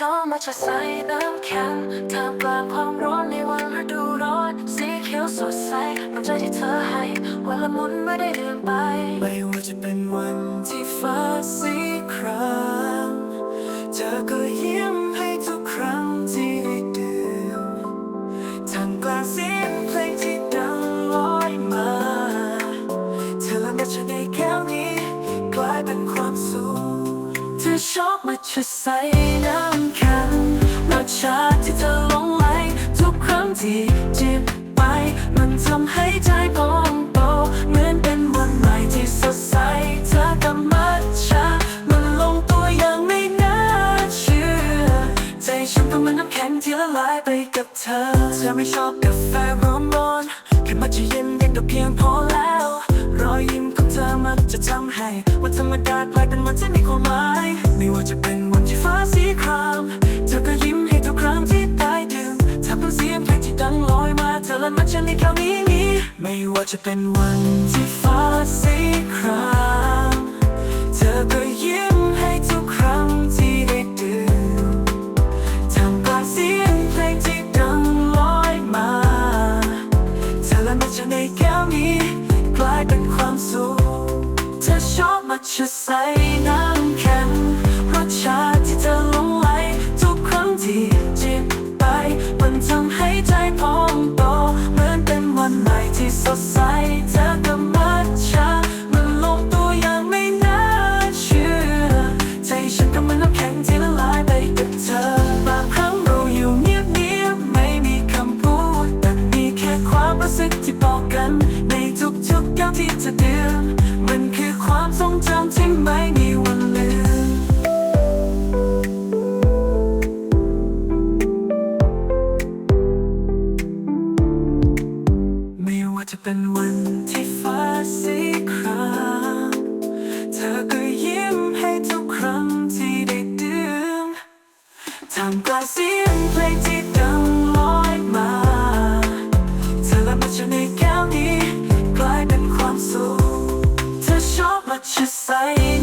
ชอบมาจะใส่น้ำแข็งท่ามกลางความร้อนในวันฤดูร้อน สีเขียวสดใสน้ำใจที่เธอให้ วันละมุนไม่ได้เดินไป ไม่ว่าจะเป็นวันที่ฟ้า ชะใสน้ำแข็งรสชาติที่เธอหลงไหลทุกครั้งที่จิบไป มันทำให้ใจพองโตเหมือนเป็นวันใหม่ที่สดใสเธอกับมัทฉะมันลงตัวอย่างไม่น่าเชื่อ ใจฉันก็เหมันน้ำแข็งที่ละลายไปกับเธอ เธอไม่ชอบกาแฟร้อนร้อนๆแค่มันจะเย็นเย็นก็เพียงพอแล้ว รอยยิ้มของเธอมันจะทำให้วันธรรมดากลายเป็นวันที่มีความหมาย เป็นเสียงเพลงที่ดังลอยมาเธอและมันฉันในคราวนี้นี้ไม่ว่าจะเป็นวันที่ฟ้าสีครามเธอก็ยิ้มให้ทุกครั้งที่ได้ดื่มทำกลางเสียงเพลงที่ดังลอยมาเธอและมันจะในแก้วนี้กลายเป็นความสุขเธอชอบมาจะใส่น้ำ กัน ในทุกๆก้าวที่เธอเดินมันคือความทรงจำที่ไม่มีวันลืมไม่ว่าจะเป็นวันที่ฟ้าสีครามเธอก็ยิ้มให้ทุกครั้งที่ได้ดื่มทำกลางสี นี้กล